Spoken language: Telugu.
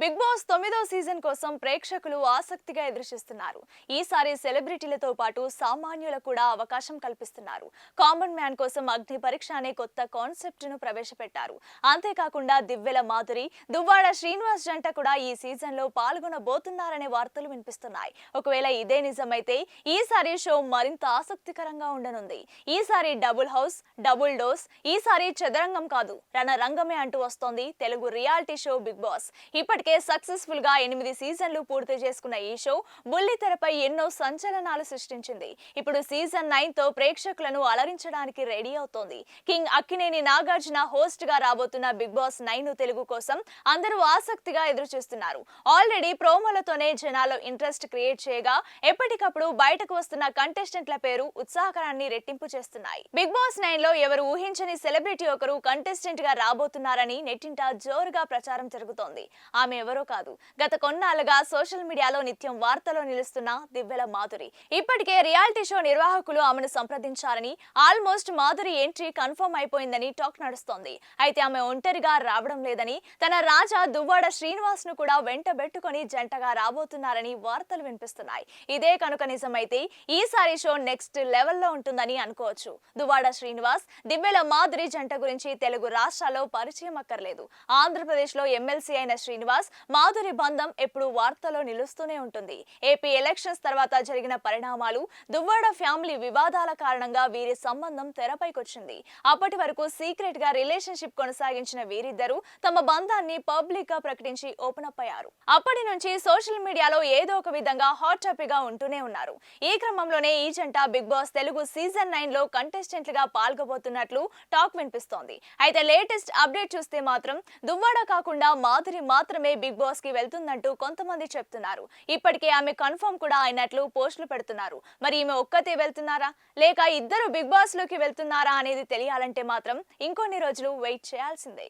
బిగ్ బాస్ తొమ్మిదో సీజన్ కోసం ప్రేక్షకులు ఆసక్తిగా ఎదురుచూస్తున్నారు. ఈసారి సెలబ్రిటీలతో పాటు సామాన్యులకు కూడా అవకాశం కల్పిస్తున్నారు. కామన్ మ్యాన్ కోసం అగ్ని పరీక్ష అనే కొత్త కాన్సెప్ట్ను ప్రవేశపెట్టారు. అంతేకాకుండా దివ్వెల మాధురి దువ్వాడ శ్రీనివాస్ జంట కూడా ఈ సీజన్లో పాల్గొనబోతున్నారనే వార్తలు వినిపిస్తున్నాయి. ఒకవేళ ఇదే నిజమైతే ఈసారి షో మరింత ఆసక్తికరంగా ఉండనుంది. ఈసారి డబుల్ హౌస్ డబుల్ డోస్ ఈసారి చదరంగం కాదు రణరంగమే అంటూ వస్తోంది Telugu reality show Bigg Boss. ఇప్పటికే సక్సెస్ఫుల్గా ఎనిమిది సీజన్లు పూర్తి చేసుకున్న ఈ షో బుల్లి తెరపై ఎన్నో సంచలనాలు సృష్టించింది. ఇప్పుడు సీజన్ నైన్తో ప్రేక్షకులను అలరించడానికి రెడీ అవుతోంది. కింగ్ అక్కినేని నాగార్జున హోస్ట్గా రాబోతున్న బిగ్ బాస్ నైన్ తెలుగు కోసం అందరూ ఆసక్తిగా ఎదురు చూస్తున్నారు ఆల్రెడీ ప్రోమోలతోనే జనాలు ఇంట్రెస్ట్ క్రియేట్ చేయగా ఎప్పటికప్పుడు బయటకు వస్తున్న కంటెస్టెంట్ల పేరు ఉత్సాహకరాన్ని రెట్టింపు చేస్తున్నాయి. బిగ్ బాస్ నైన్లో ఎవరు ఊహించని సెలబ్రిటీ ఒకరు కంటెస్టెంట్గా రాబోతున్నారని నెట్టింట జోరుగా ప్రచారం జరుగుతోంది. ఆమె ఎవరో కాదు. గత కొన్నాళ్ళుగా సోషల్ మీడియాలో నిత్యం వార్తలో నిలుస్తున్న దివ్యల మాధురి. ఇప్పటికే రియాలిటీ షో నిర్వాహకులు ఆమెను సంప్రదించారని ఆల్మోస్ట్ మాధురి ఎంట్రీ కన్ఫర్మ్ అయిపోయిందని టాక్ నడుస్తోంది. అయితే ఆమె ఒంటరిగా రావడం లేదని తన రాజా దువ్వాడ శ్రీనివాస్ను కూడా వెంటబెట్టుకొని జంటగా రాబోతున్నారని వార్తలు వినిపిస్తున్నాయి. ఇదే కనుక నిజమైతే ఈసారి షో నెక్స్ట్ లెవెల్లో ఉంటుందని అనుకోవచ్చు. దువ్వాడ శ్రీనివాస్ దివ్యల మాధురి జంట గురించి తెలుగు రాష్ట్రాల్లో పరిచయం అక్కర్లేదు. ఆంధ్రప్రదేశ్లో ఎమ్మెల్సీ అయిన శ్రీనివాస్ మాధురి బంధం ఎప్పుడు వార్తలో నిలుస్తూనే ఉంటుంది. ఏపీ ఎలక్షన్స్ తర్వాత జరిగిన పరిణామాలు దువ్వాడ ఫ్యామిలీ వివాదాల కారణంగా వీరి సంబంధం తెరపైకొచ్చింది. అప్పటి వరకు సీక్రెట్గా రిలేషన్షిప్ కొనసాగించిన వీరిద్దరూ తమ బంధాన్ని పబ్లిక్గా ప్రకటించి ఓపెన్ అప్ అయ్యారు. అప్పటి నుంచి సోషల్ మీడియాలో ఏదో ఒక విధంగా హాట్ టాపిక్గా ఉంటూనే ఉన్నారు. ఈ క్రమంలోనే ఈ జంట బిగ్ బాస్ తెలుగు సీజన్ నైన్లో కంటెస్టెంట్గా పాల్గొబోతున్నట్లు టాక్ వినిపిస్తోంది. అయితే లేటెస్ట్ అప్డేట్ చూస్తే మాత్రం దువ్వాడ కాకుండా మాధురి మాత్రమే బిగ్ బాస్కి వెళ్తుందంటూ కొంతమంది చెప్తున్నారు. ఇప్పటికే ఆమె కన్ఫర్మ్ కూడా అయినట్లు పోస్టులు పెడుతున్నారు. మరి ఈమె ఒక్కతే వెళ్తున్నారా? లేక ఇద్దరు బిగ్ బాస్లోకి వెళ్తున్నారా అనేది తెలియాలంటే మాత్రం ఇంకొన్ని రోజులు వెయిట్ చేయాల్సిందే.